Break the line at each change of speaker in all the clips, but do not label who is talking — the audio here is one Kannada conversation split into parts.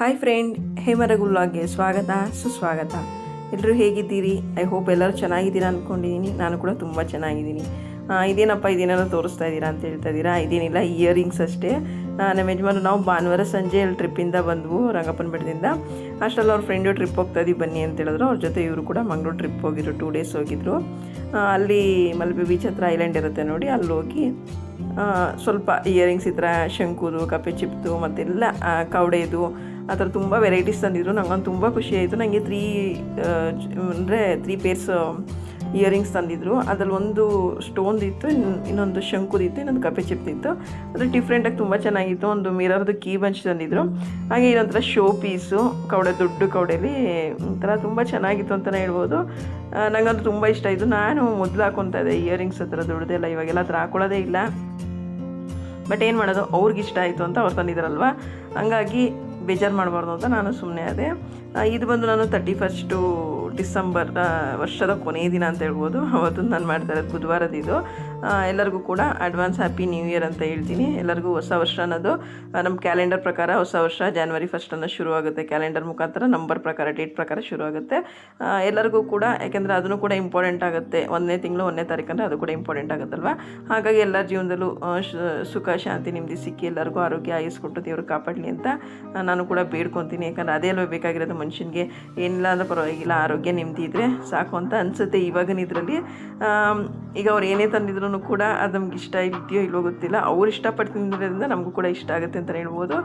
ಹಾಯ್ ಫ್ರೆಂಡ್ ಹೇಮರಗುಲ್ಲಾಗೆ ಸ್ವಾಗತ, ಸುಸ್ವಾಗತ. ಎಲ್ಲರೂ ಹೇಗಿದ್ದೀರಿ? ಐ ಹೋಪ್ ಎಲ್ಲರೂ ಚೆನ್ನಾಗಿದ್ದೀರಾ ಅಂದ್ಕೊಂಡಿದ್ದೀನಿ ನಾನು ಕೂಡ ತುಂಬ ಚೆನ್ನಾಗಿದ್ದೀನಿ. ಇದೇನಪ್ಪ, ಇದೇನಾದ್ರು ತೋರಿಸ್ತಾ ಇದ್ದೀರಾ ಅಂತ ಹೇಳ್ತಾ ಇದ್ದೀರಾ? ಇದೇನಿಲ್ಲ ಇಯರಿಂಗ್ಸ್ ಅಷ್ಟೇ. ನಮ್ಮ ಯಜಮಾನು ನಾವು ಭಾನುವಾರ ಸಂಜೆ ಅಲ್ಲಿ ಟ್ರಿಪ್ಪಿಂದ ಬಂದ್ವು, ರಂಗಪ್ಪನ ಬೆಟ್ಟದಿಂದ. ಅಷ್ಟರಲ್ಲಿ ಅವ್ರ ಫ್ರೆಂಡು ಟ್ರಿಪ್ ಹೋಗ್ತಾ ಇದೀವಿ ಬನ್ನಿ ಅಂತ ಹೇಳಿದ್ರು. ಅವ್ರ ಜೊತೆ ಇವರು ಕೂಡ ಮಂಗಳೂರು ಟ್ರಿಪ್ ಹೋಗಿದ್ರು ಟೂ ಡೇಸ್ ಹೋಗಿದ್ರು. ಅಲ್ಲಿ ಮಲ್ಪೆ ಬೀಚ್ ಹತ್ರ ಐಲ್ಯಾಂಡ್ ಇರುತ್ತೆ ನೋಡಿ, ಅಲ್ಲಿ ಹೋಗಿ ಸ್ವಲ್ಪ ಇಯರಿಂಗ್ಸ್ ಈ ಥರ ಶಂಕುದು, ಕಪ್ಪೆ ಚಿಪ್ತು ಮತ್ತೆಲ್ಲ ಕವಡೆದು ಆ ಥರ ತುಂಬ ವೆರೈಟೀಸ್ ತಂದಿದ್ರು. ನಂಗೊಂದು ತುಂಬ ಖುಷಿ ಆಯಿತು. ನನಗೆ ತ್ರೀ ಅಂದರೆ ತ್ರೀ ಪೇರ್ಸ್ ಇಯರಿಂಗ್ಸ್ ತಂದಿದ್ರು. ಅದ್ರಲ್ಲಿ ಒಂದು ಸ್ಟೋನ್ ಇತ್ತು, ಇನ್- ಇನ್ನೊಂದು ಶಂಕುದಿತ್ತು, ಇನ್ನೊಂದು ಕಪ್ಪೆ ಚಿಪ್ತಿತ್ತು ಅದು ಡಿಫ್ರೆಂಟಾಗಿ ತುಂಬ ಚೆನ್ನಾಗಿತ್ತು. ಒಂದು ಮಿರರ್ದು ಕೀ ಬಂಚ್ ತಂದಿದ್ರು. ಹಾಗೆ ಇನ್ನೊಂಥರ ಶೋ ಪೀಸು ಕೌಡೆ ದೊಡ್ಡ ಕೌಡೆಲಿ ಒಂಥರ ತುಂಬ ಚೆನ್ನಾಗಿತ್ತು ಅಂತಲೇ ಹೇಳ್ಬೋದು. ನನಗಂತೂ ನಂಗಂತೂ ತುಂಬ ಇಷ್ಟ ಆಯಿತು. ನಾನು ಮೊದಲು ಹಾಕೊತಾ ಇದ್ದೆ ಇಯರಿಂಗ್ಸ್ ಹತ್ರ ದೊಡ್ಡದೆಲ್ಲ ಇವಾಗೆಲ್ಲ ಥರ ಹಾಕೊಳ್ಳೋದೇ ಇಲ್ಲ. ಬಟ್ ಏನು ಮಾಡೋದು? ಅವ್ರಿಗೆ ಇಷ್ಟ ಆಯಿತು ಅಂತ ಅವ್ರು ತಂದಿದ್ರಲ್ವ? ಹಂಗಾಗಿ ಬೇಜಾರು ಮಾಡಬಾರ್ದು ಅಂತ ನಾನು ಸುಮ್ಮನೆ ಅದೇ ಇದು ಬಂದು ನಾನು ತರ್ಟಿ ಫಸ್ಟು ಡಿಸೆಂಬರ್ ವರ್ಷದ ಕೊನೆಯ ದಿನ ಅಂತ ಹೇಳ್ಬೋದು. ಅವತ್ತು ನಾನು ಮಾಡ್ತಾ ಇರೋದು ಬುಧವಾರದ ಇದು ಎಲ್ಲರಿಗೂ ಕೂಡ ಅಡ್ವಾನ್ಸ್ ಹ್ಯಾಪಿ ನ್ಯೂ ಇಯರ್ ಅಂತ ಹೇಳ್ತೀನಿ. ಎಲ್ಲರಿಗೂ ಹೊಸ ವರ್ಷ ಅನ್ನೋದು ನಮ್ಮ ಕ್ಯಾಲೆಂಡರ್ ಪ್ರಕಾರ ಹೊಸ ವರ್ಷ ಜಾನ್ವರಿ ಫಸ್ಟ್ ಅನ್ನೋ ಶುರು ಆಗುತ್ತೆ ಕ್ಯಾಲೆಂಡರ್ ಮುಖಾಂತರ ನಂಬರ್ ಪ್ರಕಾರ ಡೇಟ್ ಪ್ರಕಾರ ಶುರು ಆಗುತ್ತೆ ಎಲ್ಲರಿಗೂ ಕೂಡ, ಯಾಕೆಂದರೆ ಅದನ್ನು ಕೂಡ ಇಂಪಾರ್ಟೆಂಟ್ ಆಗುತ್ತೆ. ಒಂದನೇ ತಿಂಗಳು, ಒಂದನೇ ತಾರೀಕು ಅಂದರೆ ಅದು ಕೂಡ ಇಂಪಾರ್ಟೆಂಟ್ ಆಗುತ್ತಲ್ವ? ಹಾಗಾಗಿ ಎಲ್ಲರ ಜೀವನದಲ್ಲೂ ಸುಖ, ಶಾಂತಿ ನೆಮ್ಮದಿ ಸಿಕ್ಕಿ ಎಲ್ಲರಿಗೂ ಆರೋಗ್ಯ ಆಯಿಸ್ಕೊಟ್ಟು ದೇವರು ಕಾಪಾಡಲಿ ಅಂತ ನಾನು ಕೂಡ ಬೇಡ್ಕೊತೀನಿ. ಯಾಕಂದರೆ ಅದೇ ಅಲ್ವೇ ಬೇಕಾಗಿರೋದು. ಮನುಷ್ಯನಿಗೆ ಏನಿಲ್ಲ ಅಂದ್ರೆ ಪರವಾಗಿಲ್ಲ, ಆರೋಗ್ಯ ನೆಮ್ಮದಿ ಇದ್ದರೆ ಸಾಕು ಅಂತ ಅನಿಸುತ್ತೆ. ಇವಾಗಿನ ಇದರಲ್ಲಿ ಈಗ ಅವ್ರು ಏನೇ ತಂದಿದ್ರು ಕೂಡ ಅದು ನಮ್ಗೆ ಇಷ್ಟ ಇದೆಯೋ ಇಲ್ವೋ ಗೊತ್ತಿಲ್ಲ. ಅವ್ರು ಇಷ್ಟಪಟ್ಟು ತಿಂದಿರೋದ್ರಿಂದ ನಮಗೂ ಕೂಡ ಇಷ್ಟ ಆಗುತ್ತೆ ಅಂತ ಹೇಳ್ಬೋದು.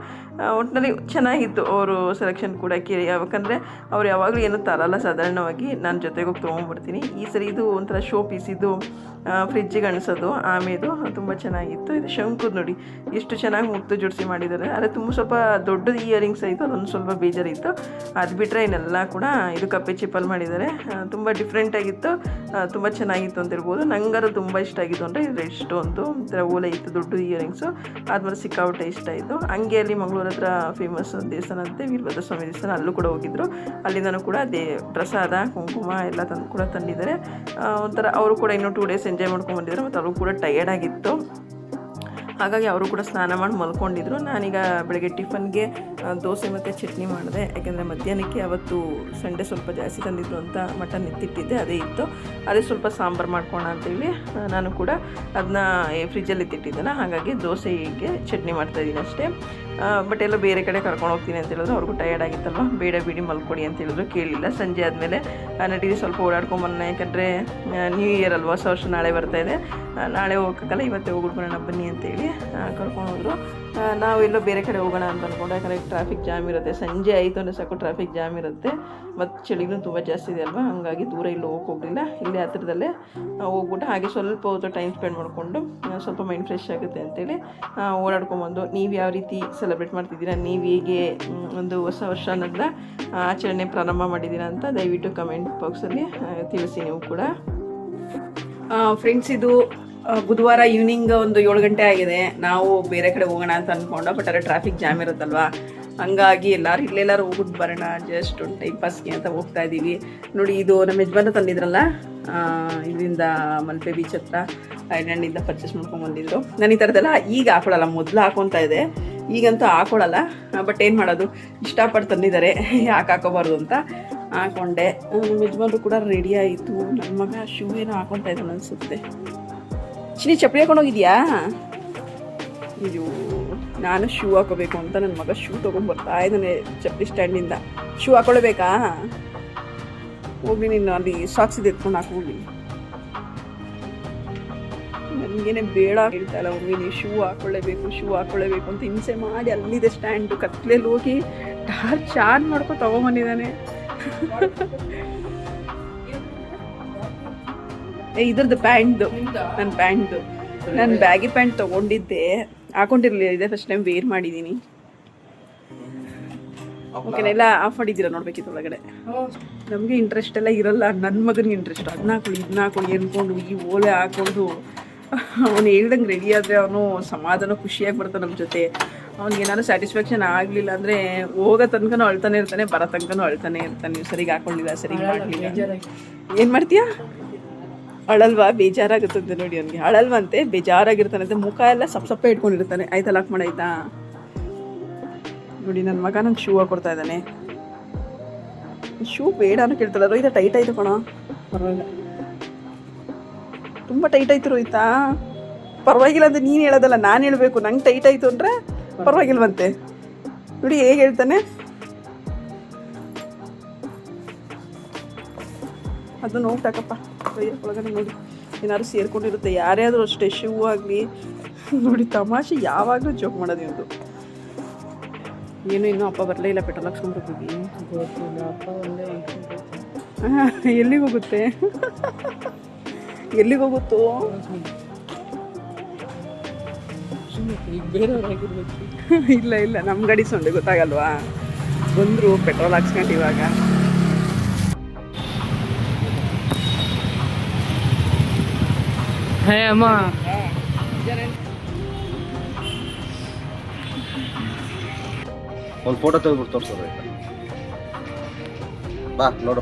ಒಟ್ಟಿನಲ್ಲಿ ಚೆನ್ನಾಗಿತ್ತು ಅವರು ಸೆಲೆಕ್ಷನ್ ಕೂಡ ಕೇಳಿ. ಯಾಕಂದರೆ ಅವ್ರು ಯಾವಾಗಲೂ ಏನೂ ತರಲ್ಲ ಸಾಧಾರಣವಾಗಿ. ನಾನು ಜೊತೆಗೆ ಹೋಗಿ ತೊಗೊಂಡ್ಬಿಡ್ತೀನಿ. ಈ ಸರಿ ಇದು ಒಂಥರ ಶೋ ಪೀಸ್ ಇದು ಫ್ರಿಜ್ಜಿಗೆ ಅಣಿಸೋದು ಆಮೇದು ತುಂಬ ಚೆನ್ನಾಗಿತ್ತು. ಇದು ಶಂಕುದ್ ನೋಡಿ, ಎಷ್ಟು ಚೆನ್ನಾಗಿ ಮುಕ್ತು ಜೋಡಿಸಿ ಮಾಡಿದ್ದಾರೆ. ಆದರೆ ತುಂಬ ಸ್ವಲ್ಪ ದೊಡ್ಡದು ಇಯರಿಂಗ್ಸ್ ಆಯಿತು ಅದೊಂದು ಸ್ವಲ್ಪ ಬೇಜಾರಿತ್ತು. ಅದು ಬಿಟ್ಟರೆ ಇನ್ನೆಲ್ಲ ಕೂಡ ಇದು ಕಪ್ಪೆ ಚಿಪ್ಪಲ್ಲಿ ಮಾಡಿದ್ದಾರೆ. ತುಂಬ ಡಿಫ್ರೆಂಟಾಗಿತ್ತು ತುಂಬ ಚೆನ್ನಾಗಿತ್ತು ಅಂತ ಹೇಳ್ಬೋದು. ನಂಗಾರು ತುಂಬ ಇಷ್ಟ ಆಗಿತ್ತು ಅಂದರೆ ಇದು ಸ್ಟೋನ್ದು ಒಂಥರ ಓಲೆ ಇತ್ತು, ದೊಡ್ಡ ಇಯರಿಂಗ್ಸು ಆದ್ಮೇಲೆ ಸಿಕ್ಕಾಪಟ್ಟೆ ಇಷ್ಟ ಆಯಿತು. ಹಂಗೆ ಅಲ್ಲಿ ಮಂಗಳೂರು ಹತ್ರ ಫೇಮಸ್ ದೇವಸ್ಥಾನ ಅಂತೆ ವೀರಭದ್ರ ಸ್ವಾಮಿ ದೇವಸ್ಥಾನ, ಅಲ್ಲೂ ಕೂಡ ಹೋಗಿದ್ರು. ಅಲ್ಲಿಂದನೂ ಕೂಡ ದೇ ಪ್ರಸಾದ, ಕುಂಕುಮ ಎಲ್ಲ ತಂದು ಕೂಡ ತಂದಿದ್ದಾರೆ. ಒಂಥರ ಅವರು ಕೂಡ ಇನ್ನೂ ಟೂ ಡೇಸ್ ಎಂಜಾಯ್ ಮಾಡ್ಕೊಂಡು ಬಂದಿದ್ದಾರೆ. ಮತ್ತು ಅವರು ಕೂಡ ಟಯರ್ಡ್ ಆಗಿತ್ತು. ಹಾಗಾಗಿ ಅವರು ಕೂಡ ಸ್ನಾನ ಮಾಡಿ ಮಲ್ಕೊಂಡಿದ್ರು. ನಾನೀಗ ಬೆಳಗ್ಗೆ ಟಿಫನ್ಗೆ ದೋಸೆ ಮತ್ತು ಚಟ್ನಿ ಮಾಡಿದೆ. ಯಾಕೆಂದರೆ ಮಧ್ಯಾಹ್ನಕ್ಕೆ ಅವತ್ತು ಸಂಡೆ ಸ್ವಲ್ಪ ಜಾಸ್ತಿ ತಂದಿದ್ರು ಅಂತ ಮಟನ್ ಎತ್ತಿಟ್ಟಿದ್ದೆ, ಅದೇ ಇತ್ತು. ಅದೇ ಸ್ವಲ್ಪ ಸಾಂಬಾರು ಮಾಡ್ಕೋಣ ಅಂತೇಳಿ ನಾನು ಕೂಡ ಅದನ್ನ ಫ್ರಿಜ್ಜಲ್ಲಿ ಎತ್ತಿಟ್ಟಿದ್ದೆನ. ಹಾಗಾಗಿ ದೋಸೆಗೆ ಚಟ್ನಿ ಮಾಡ್ತಾಯಿದ್ದೀನಿ ಅಷ್ಟೇ. ಬಟ್ ಎಲ್ಲ ಬೇರೆ ಕಡೆ ಕರ್ಕೊಂಡು ಹೋಗ್ತೀನಿ ಅಂತ ಹೇಳಿದ್ರು. ಅವ್ರಿಗೂ ಟಯರ್ಡ್ ಆಗಿತ್ತಲ್ವ? ಬೇಡ ಬಿಡಿ ಮಲ್ಕೊಡಿ ಅಂತ ಹೇಳಿದ್ರು. ಕೇಳಿಲ್ಲ. ಸಂಜೆ ಆದಮೇಲೆ ನಟಿಗೆ ಸ್ವಲ್ಪ ಓಡಾಡ್ಕೊಂಬನ್ನ ಯಾಕಂದರೆ ನ್ಯೂ ಇಯರ್ ಅಲ್ವಾ? ಹೊಸ ವರ್ಷ ನಾಳೆ ಇದೆ. ನಾಳೆ ಹೋಗೋಕ್ಕಲ್ಲ ಇವತ್ತೇ ಹೋಗ್ಬಿಡ್ಬೋಣ ಬನ್ನಿ ಅಂತೇಳಿ ಕರ್ಕೊಂಡು ಹೋದ್ರು. ನಾವು ಬೇರೆ ಕಡೆ ಹೋಗೋಣ ಅಂತ ಅಂದ್ಕೊಂಡು ಯಾಕಂದರೆ ಟ್ರಾಫಿಕ್ ಜಾಮ್ ಇರುತ್ತೆ. ಸಂಜೆ ಆಯಿತು ಅಂದರೆ ಸಾಕು ಟ್ರಾಫಿಕ್ ಜಾಮ್ ಇರುತ್ತೆ. ಮತ್ತು ಚಳಿನೂ ತುಂಬ ಜಾಸ್ತಿ ಇದೆ ಅಲ್ವಾ? ಹಾಗಾಗಿ ದೂರ ಇಲ್ಲೂ ಹೋಗಕ್ಕೆ ಹೋಗಲಿಲ್ಲ. ಇಲ್ಲೇ ಹತ್ರದಲ್ಲೇ ಹೋಗ್ಬಿಟ್ಟು ಹಾಗೆ ಸ್ವಲ್ಪ ಹೊತ್ತು ಟೈಮ್ ಸ್ಪೆಂಡ್ ಮಾಡಿಕೊಂಡು ಸ್ವಲ್ಪ ಮೈಂಡ್ ಫ್ರೆಶ್ ಆಗುತ್ತೆ ಅಂತೇಳಿ ಓಡಾಡ್ಕೊಂಬಂದು. ನೀವು ಯಾವ ರೀತಿ ಸೆಲೆಬ್ರೇಟ್ ಮಾಡ್ತಿದ್ದೀರಾ? ನೀವು ಹೇಗೆ ಒಂದು ಹೊಸ ವರ್ಷ ಅನ್ನೋದನ್ನ ಆಚರಣೆ ಪ್ರಾರಂಭ ಮಾಡಿದ್ದೀರಾ ಅಂತ ದಯವಿಟ್ಟು ಕಮೆಂಟ್ ಬಾಕ್ಸಲ್ಲಿ ತಿಳಿಸಿ ನೀವು ಕೂಡ. ಫ್ರೆಂಡ್ಸ್ ಇದು ಬುಧವಾರ ಈವ್ನಿಂಗ್ ಒಂದು ಏಳು ಗಂಟೆ ಆಗಿದೆ. ನಾವು ಬೇರೆ ಕಡೆ ಹೋಗೋಣ ಅಂತ ಅಂದ್ಕೊಂಡು ಬಟ್ ಅದೇ ಟ್ರಾಫಿಕ್ ಜಾಮ್ ಇರುತ್ತಲ್ವಾ? ಹಂಗಾಗಿ ಎಲ್ಲರೂ ಇಲ್ಲೆಲ್ಲರೂ ಹೋಗ್ಬಿಟ್ಟು ಬರೋಣ. ಜಸ್ಟ್ ಒಂದು ಟೈಮ್ ಪಾಸ್ಗೆ ಅಂತ ಹೋಗ್ತಾ ಇದ್ದೀವಿ. ನೋಡಿ, ಇದು ನಮ್ಮ ಯಜಮಾನ ತಂದಿದ್ರಲ್ಲ ಇದರಿಂದ ಮಲ್ಪೆ ಬೀಚ್ ಹತ್ರ ಐಲ್ಯಾಂಡಿಂದ ಪರ್ಚೇಸ್ ಮಾಡ್ಕೊಂಡು ಬಂದಿದ್ರು. ನಾನು ಈ ಥರದ್ದೆಲ್ಲ ಈಗ ಹಾಕೊಳ್ಳಲ್ಲ ಮೊದಲು ಹಾಕೊತಾ ಇದೆ. ಈಗಂತೂ ಹಾಕೊಳ್ಳಲ್ಲ ಬಟ್ ಏನು ಮಾಡೋದು? ಇಷ್ಟಪಟ್ಟು ತಂದಿದ್ದಾರೆ. ಯಾಕೆ ಹಾಕೋಬಾರ್ದು ಅಂತ ಹಾಕೊಂಡೆ. ನಮ್ಮ ಯಜಮಾನರು ಕೂಡ ರೆಡಿ ಆಯಿತು. ನನ್ನ ಮಗ ಶೂ ಏನೋ ಹಾಕೊತಾ ಇದ್ದಾನೆ ಅನಿಸುತ್ತೆ. ಚಿನಿ ಚಪ್ಪಲಿ ಹಾಕೊಂಡು ಹೋಗಿದ್ಯಾ? ಇದು ನಾನು ಶೂ ಹಾಕೋಬೇಕು ಅಂತ ನನ್ನ ಮಗ ಶೂ ತೊಗೊಂಡ್ಬರ್ತಾ ಇದ್ದಾನೆ ಚಪ್ಪಲಿ ಸ್ಟ್ಯಾಂಡಿಂದ ಶೂ ಹಾಕೊಳ್ಬೇಕಾ ಹೋಗಿ ನೀನು, ಅಲ್ಲಿ ಸಾಕ್ಸ್ ಎತ್ಕೊಂಡು ಹಾಕೋಗಿ ನನಗೇನೆ ಬೇಡ ಹೇಳ್ತಾ ಇಲ್ಲ ಶೂ ಹಾಕೊಳ್ಳೇಬೇಕು ಶೂ ಹಾಕೊಳ್ಳೇಬೇಕು ಅಂತ ಹಿಂಸೆ ಮಾಡಿ ಅಲ್ಲಿದೆ ಸ್ಟ್ಯಾಂಡು ಕತ್ಲೇಲಿ ಹೋಗಿ ಟಾರ್ಚ್ ಆನ್ ಮಾಡ್ಕೊ ತಗೊಂಬಂದಿದ್ದಾನೆ. ಇದ್ರದ್ದು ಪ್ಯಾಂಟ್ದು ನನ್ನ ಪ್ಯಾಂಟ್ದು ನಾನು ಬ್ಯಾಗಿ ಪ್ಯಾಂಟ್ ತೊಗೊಂಡಿದ್ದೆ. ಹಾಕೊಂಡಿರ್ಲಿಲ್ಲ ಇದೆ ಫಸ್ಟ್ ಟೈಮ್ ವೇರ್ ಮಾಡಿದ್ದೀನಿ ಓಕೆನೆಲ್ಲ ಎಲ್ಲ ಆಫ್ ಮಾಡಿದ್ದೀರಾ ನೋಡ್ಬೇಕಿತ್ತು ಒಳಗಡೆ? ನಮಗೆ ಇಂಟ್ರೆಸ್ಟ್ ಎಲ್ಲ ಇರಲ್ಲ. ನನ್ನ ಮಗನಿಗೆ ಇಂಟ್ರೆಸ್ಟ್ ಅದನ್ನ ಹಾಕೊಳ್ಳಿ ಇದನ್ನ ಹಾಕೊಳ್ಳಿ ಅಂದ್ಕೊಂಡು ಈ ಓಲೆ ಹಾಕೊಂಡು ಅವನು ಹೇಳ್ದಂಗೆ ರೆಡಿ ಆದರೆ ಅವನು ಸಮಾಧಾನ ಖುಷಿಯಾಗಿ ಬರ್ತಾನೆ ನಮ್ಮ ಜೊತೆ. ಅವ್ನಿಗೆ ಏನಾದ್ರು ಸ್ಯಾಟಿಸ್ಫ್ಯಾಕ್ಷನ್ ಆಗಲಿಲ್ಲ ಅಂದರೆ ಹೋಗೋ ತನಕನೂ ಅಳ್ತಾನೆ ಇರ್ತಾನೆ ಬರೋ ತನಕನೂ ಅಳ್ತಾನೆ ಇರ್ತಾನೆ. ನೀವು ಸರಿಗೆ ಹಾಕೊಳ್ಳಿಲ್ಲ ಸರಿಗೆ ಮಾಡಲಿಲ್ಲ. ಏನು ಮಾಡ್ತೀಯಾ? ಅಳಲ್ವಾ? ಬೇಜಾರಾಗುತ್ತಂತೆ ನೋಡಿ ಅವನಿಗೆ. ಅಳಲ್ವಂತೆ ಬೇಜಾರಾಗಿರ್ತಾನಂತೆ ಮುಖ ಎಲ್ಲ ಸಪ್ ಸಪ್ಪೆ ಇಟ್ಕೊಂಡಿರ್ತಾನೆ. ಆಯ್ತಾ ಲಾಕ್ ಮಾಡಾಯ್ತಾ
ನೋಡಿ ನನ್ನ ಮಗ ನಂಗೆ ಶೂ ಹಾಕೊಡ್ತಾ ಇದ್ದಾನೆ. ಶೂ ಬೇಡ ಅನ್ನೋ ಕೇಳ್ತಾಳೆ. ರೋಹಿತ ಟೈಟ್ ಆಯ್ತು ಕಣ. ಪರವಾಗಿಲ್ಲ. ತುಂಬ ಟೈಟ್ ಆಯ್ತು ರೋಹಿತಾ. ಪರವಾಗಿಲ್ಲ ಅಂತ ನೀನು ಹೇಳೋದಲ್ಲ, ನಾನು ಹೇಳಬೇಕು. ನಂಗೆ ಟೈಟ್ ಆಯಿತು ಅಂದರೆ ಪರವಾಗಿಲ್ವಂತೆ. ನೋಡಿ, ಹೇಗೆ ಹೇಳ್ತಾನೆ? ಅದು ನೋಡ್ಟಾಕಪ್ಪ ಒಳಗಡೆ ನೋಡಿ. ಏನಾದ್ರು ಸೇರ್ಕೊಂಡಿರುತ್ತೆ. ಯಾರೇ ಆದರೂ ಅಷ್ಟೇ ಶೂ ಆಗಲಿ. ನೋಡಿ, ತಮಾಷೆ ಯಾವಾಗಲೂ ಜೋಕ್ ಮಾಡೋದು ಇವ್ದು ಏನು ಇನ್ನೂ ಅಪ್ಪ ಬರಲೇ ಇಲ್ಲ, ಪೆಟ್ರೋಲ್ ಹಾಕ್ಸ್ಕೊಂಡ್ಬಿಟ್ಟಿದ್ವಿ ಎಲ್ಲಿಗೆ ಹೋಗುತ್ತೆ? ಎಲ್ಲಿಗೆ ಹೋಗುತ್ತೋ? ಇಲ್ಲ ಇಲ್ಲ ನಮ್ಮ ಗಾಡಿ ಸೊಂಡೆ ಗೊತ್ತಾಗಲ್ವಾ? ಬಂದರು ಪೆಟ್ರೋಲ್ ಹಾಕ್ಸ್ಕೊಂಡು ಇವಾಗ.
ಹೇ ಅಮ್ಮ.
ಒಂದು ಫೋಟೋ ತೆಗೆದ್ಬಿಟ್ಟು ತೋರಿಸೋದು ಬಾ ನೋಡು.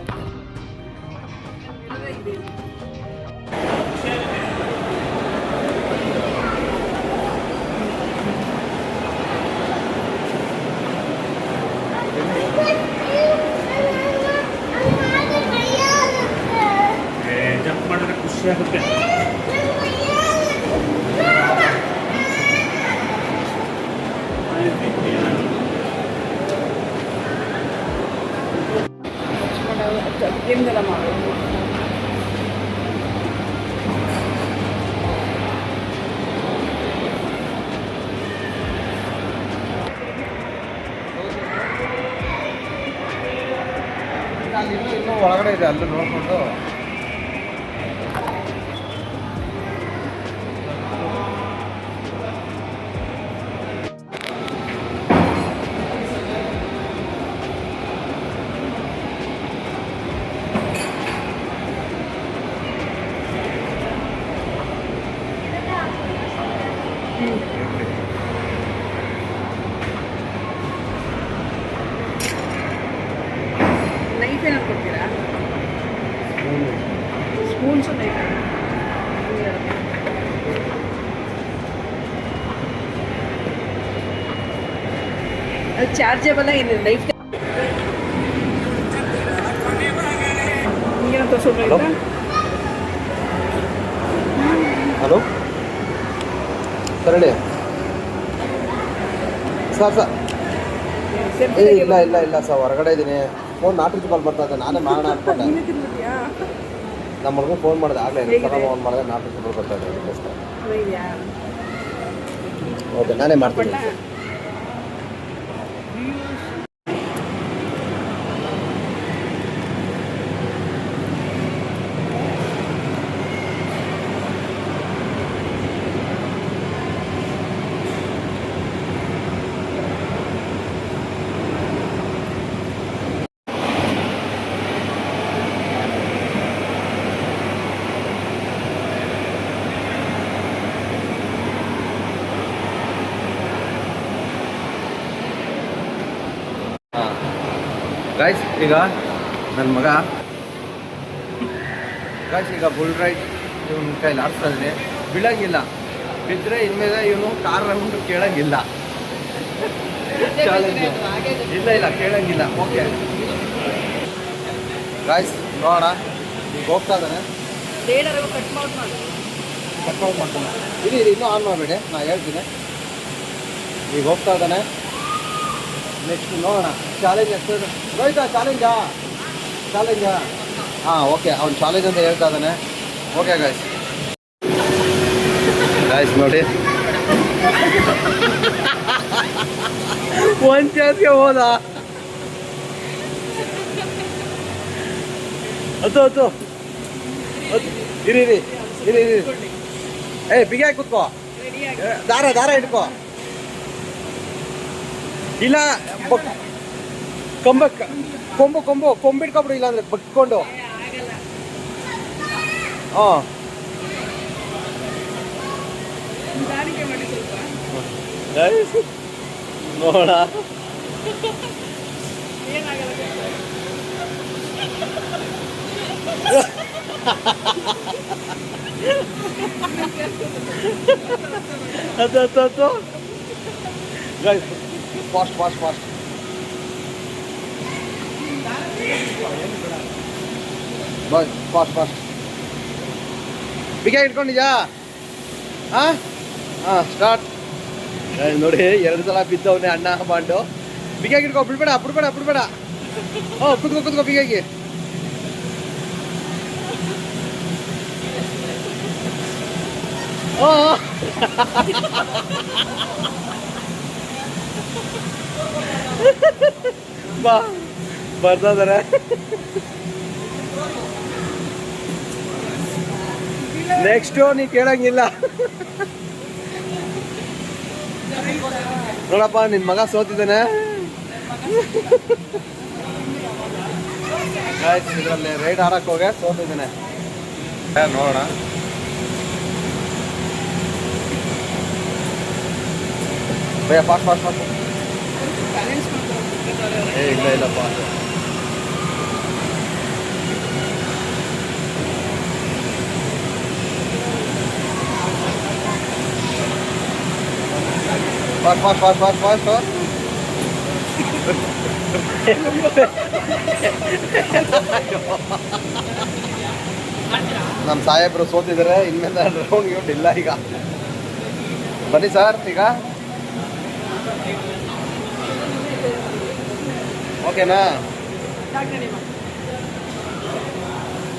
ಇನ್ನೂ ಒಳಗಡೆ ಇದೆ ಅಲ್ಲಿ ನೋಡ್ಕೊಂಡು
ಅದು ಚಾರ್ಜೇಬಲ್ಲ ಏನು ಲೈಫ್
ಹಲೋ ಸರ್ ಹೇಳಿ ಸರ್ ಸರ್. ಏ ಇಲ್ಲ ಇಲ್ಲ ಇಲ್ಲ ಸರ್. ಹೊರಗಡೆ ಇದ್ದೀನಿ ಫೋನ್ ನಾಟ್ ರೀಚ್ ಕಾಲ್ ಬರ್ತಾ ಇದೆ. ನಾನೇ ಮಾಡೋಣ ಅನ್ಕೊಂಡೆ. ನಮ್ಮ ಹುಡುಗ ಫೋನ್ ಮಾಡಿದೆ. ಆಗಲೇ ಫೋನ್ ಮಾಡಿದೆ. ನಾಟ್ ಬರ್ತಾ ಇದೆ. ಓಕೆ ನಾನೇ ಮಾಡ್ತೀನಿ. you ಗಾಯ್ಸ್ ಈಗ ನನ್ನ ಮಗ. ಗಾಯ್ಸ್ ಈಗ ಬುಲ್ ರೈಡ್ ಇವನ ಕೈಲಿ ಆಡ್ತಾ ಇದ್ದೀನಿ ಬೀಳಂಗಿಲ್ಲ. ಬಿದ್ದರೆ ಇನ್ಮೇಲೆ ಇವನು ಕಾರ್ ರೌಂಡ್ ಕೇಳಂಗಿಲ್ಲ. ಇಲ್ಲ ಇಲ್ಲ ಕೇಳಂಗಿಲ್ಲ. ಓಕೆ ಗಾಯ್ಸ್ ನೋಡೋಣ. ಈಗ ಹೋಗ್ತಾ ಇದ್ದಾನೆ
ಕಟ್
ಔಟ್ ಮಾಡ್ತಾನೆ. ಇರಿ ಇರಿ ಇನ್ನೂ ಆನ್ ಮಾಡಬೇಡಿ. ನಾ ಹೇಳ್ತೀನಿ. ಈಗ ಹೋಗ್ತಾ ಇದ್ದಾನೆ ನೆಕ್ಸ್ಟ್ ನೋಡೋಣ. ಚಾಲೆಂಜ್ ಎಷ್ಟು ರೋಹಿತ ಚಾಲೆಂಜಾ ಚಾಲೆಂಜಾ ಹಾಂ ಓಕೆ ಅವ್ನು ಚಾಲೆಂಜ್ ಅಂತ ಹೇಳ್ತಾ ಇದ್ದಾನೆ. ಓಕೆ ಗಾಯ್ಸ್ ಗಾಯ್ಸ್ ನೋಡಿ.
ಒಂದು ಚಾನ್ಸ್ಗೆ ಹೋದ.
ಅದು ಹತ್ತು. ಹತ್ತು. ಇರಿ ಇರಿ. ಇರಿ ಇರಿ. ಏ ಬಿಗಿ ಕೂತ್ಕೋ. ಏ, ದಾರ ದಾರ ಇಟ್ಕೋ ಇಲ್ಲ ಬಕ್- ಕಂಬ ಕ- ಕೊಂಬು ಕೊಂಬು ಕೊಂಬಿಟ್ಕೊಬಿಡು ಇಲ್ಲ ಅಂದ್ರೆ ಬಕ್ಕೊಂಡು. ಹಾಂ. ನೋಡ. ಅದು ಅದು ಅದು fast fast fast bus fast fast ಬಿಗ ಇಟ್ಕೊಂಡಿದ್ಯಾ ಹಾ ಹಾಂ ಸ್ಟಾರ್ಟ್ ನೋಡಿ, ಎರಡು ಸಲ ಬಿದ್ದವನೇ ಅಣ್ಣ ಬಾಂಡು. ಬಿಗಾಗಿ ಇಟ್ಕೊ ಬಿಡ್ಬೇಡ ಬಿಡ್ಬೇಡ ಬಿಡ್ಬೇಡ. ಓ, ಕುತ್ಕೊ ಕುತ್ಕೊ ಬಿಗಾಗಿ ಓ. ಬಾ ಬರ್ತಾ ಇದಾರೆ ನೆಕ್ಸ್ಟು ನೀ ಕೇಳಂಗಿಲ್ಲ. ನೋಡಪ್ಪ, ನಿನ್ ಮಗ ಸೋತಿದ್ದಾನೆ. ಇದರಲ್ಲಿ ರೈಡ್ ಆಡಕ್ ಹೋಗಿ ಸೋತಿದ್ದಾನೆ. ನೋಡೋಣ. ಬೇಯ ಫಾಸ್ಟ್ ಫಾಸ್ಟ್ ಏ ಇಲ್ಲ ಇಲ್ಲಪ್ಪ. Fast, fast fast fast fast ನಮ್ಮ ಸಾಹೇಬರು ಸೋತಿದ್ದಾರೆ ಇನ್ಮೇಲೆ ರೌಂಡ್ ಗೌಂಡ್ ಇಲ್ಲ ಈಗ. ಬನ್ನಿ ಸರ್ ಈಗ. ಓಕೆನಾ?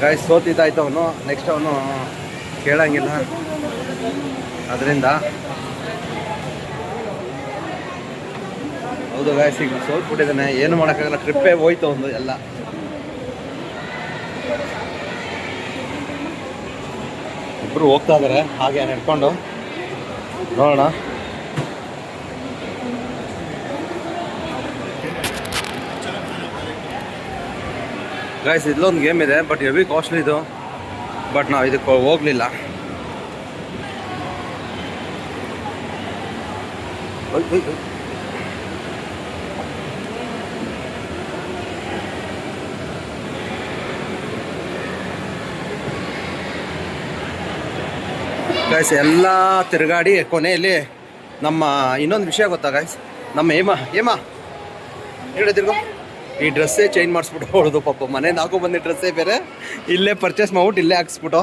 ಗಾಯ್ ಸೋತಿದ್ದಾಯ್ತು ಅವನು. ನೆಕ್ಸ್ಟ್ ಅವನು ಕೇಳಂಗಿಲ್ಲ. ಅದರಿಂದ. ಹೌದು ಗಾಯ್ಸ್ ಈಗ ಸೋತ್ಬಿಟ್ಟಿದ್ದಾನೆ ಏನು ಮಾಡೋಕ್ಕಾಗಲ್ಲ. ಟ್ರಿಪ್ಪೇ ಹೋಯ್ತು ಒಂದು ಎಲ್ಲ. ಇಬ್ಬರು ಹೋಗ್ತಾ ಇದ್ದಾರೆ ಹಾಗೆ ನಡ್ಕೊಂಡು. ನೋಡೋಣ. ಗಾಯ್ಸ್ ಇಲ್ಲೊಂದು ಗೇಮ್ ಇದೆ ಬಟ್ ಹೆವಿ ಕಾಸ್ಟ್ಲಿ ಇದು. ಬಟ್ ನಾವು ಇದಕ್ಕೆ ಹೋಗಲಿಲ್ಲ. ಗಾಯ್ಸ್ ಎಲ್ಲ ತಿರುಗಾಡಿ ಕೊನೆಯಲ್ಲಿ ನಮ್ಮ ಇನ್ನೊಂದು ವಿಷಯ ಗೊತ್ತಾ ಗಾಯ್ಸ್ ನಮ್ಮ ಹೇಮಾ ಹೇಮಾ? ಹೇಳಿ ತಿರ್ಗೋ. ಈ ಡ್ರೆಸ್ಸೇ ಚೇಂಜ್ ಮಾಡಿಸ್ಬಿಟ್ಟು ಹೊಡೆದು ಪಾಪ. ಮನೆಯಿಂದ ಹಾಕೋ ಬಂದಿದ್ದ ಡ್ರೆಸ್ಸೇ ಬೇರೆ. ಇಲ್ಲೇ ಪರ್ಚೇಸ್ ಮಾಡ್ಬಿಟ್ಟು ಇಲ್ಲೇ ಹಾಕ್ಸ್ಬಿಟ್ಟು.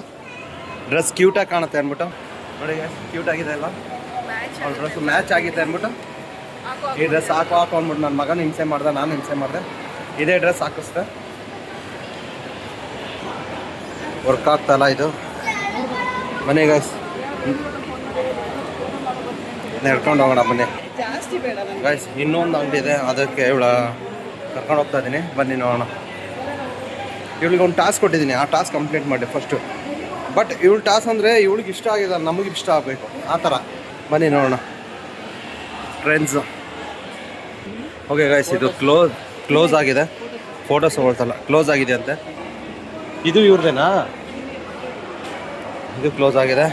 ಡ್ರೆಸ್ ಕ್ಯೂಟಾಗಿ ಕಾಣುತ್ತೆ ಅಂದ್ಬಿಟ್ಟು. ನೋಡಿ ಕ್ಯೂಟ್ ಆಗಿದೆ ಅಲ್ಲ ಅವ್ರ ಡ್ರೆಸ್ ಮ್ಯಾಚ್ ಆಗಿದೆ. ಅಂದ್ಬಿಟ್ಟು. ಈ ಡ್ರೆಸ್ ಹಾಕೋ ಹಾಕೋ ಅಂದ್ಬಿಟ್ಟು ನನ್ನ ಮಗನ ಹಿಂಸೆ ಮಾಡಿದೆ ನಾನು ಹಿಂಸೆ ಮಾಡಿದೆ. ಇದೇ ಡ್ರೆಸ್ ಹಾಕಿಸ್ದೆ. ವರ್ಕ್ ಆಗ್ತಲ್ಲ ಇದು. ಮನೆಗೆ ಗಾಯ್ಸ್ ನಡ್ಕೊಂಡು ಹೋಗೋಣ ಮನೆ
ಜಾಸ್ತಿ ಬೇಡ
ಗಾಯ್ಸ್ ಇನ್ನೊಂದು ಅಂಗಡಿ ಇದೆ ಅದಕ್ಕೆ ಇವಳ ಕರ್ಕೊಂಡು ಹೋಗ್ತಾ ಇದ್ದೀನಿ. ಬನ್ನಿ ನೋಡೋಣ. ಇವಳಿಗೆ ಒಂದು ಟಾಸ್ಕ್ ಕೊಟ್ಟಿದ್ದೀನಿ. ಆ ಟಾಸ್ಕ್ ಕಂಪ್ಲೀಟ್ ಮಾಡಿ ಫಸ್ಟು ಬಟ್ ಇವಳು ಟಾಸ್ಕ್ ಅಂದರೆ ಇವಳಿಗೆ ಇಷ್ಟ ಆಗಿದೆ ನಮಗೆ ಇಷ್ಟ ಆಗಬೇಕು. ಆ ಥರ ಬನ್ನಿ ನೋಡೋಣ. ಟ್ರೆಂಡ್ಸು ಓಕೆ ಗಾಯ್ಸ್ ಇದು ಕ್ಲೋಸ್ ಕ್ಲೋಸ್ ಆಗಿದೆ. ಫೋಟೋಸ್ ತಗೊಳ್ತಲ್ಲ. ಕ್ಲೋಸ್ ಆಗಿದೆ ಅಂತೆ ಇದು ಇವ್ರದೇನಾ? ಇದು ಕ್ಲೋಸ್ ಆಗಿದೆ.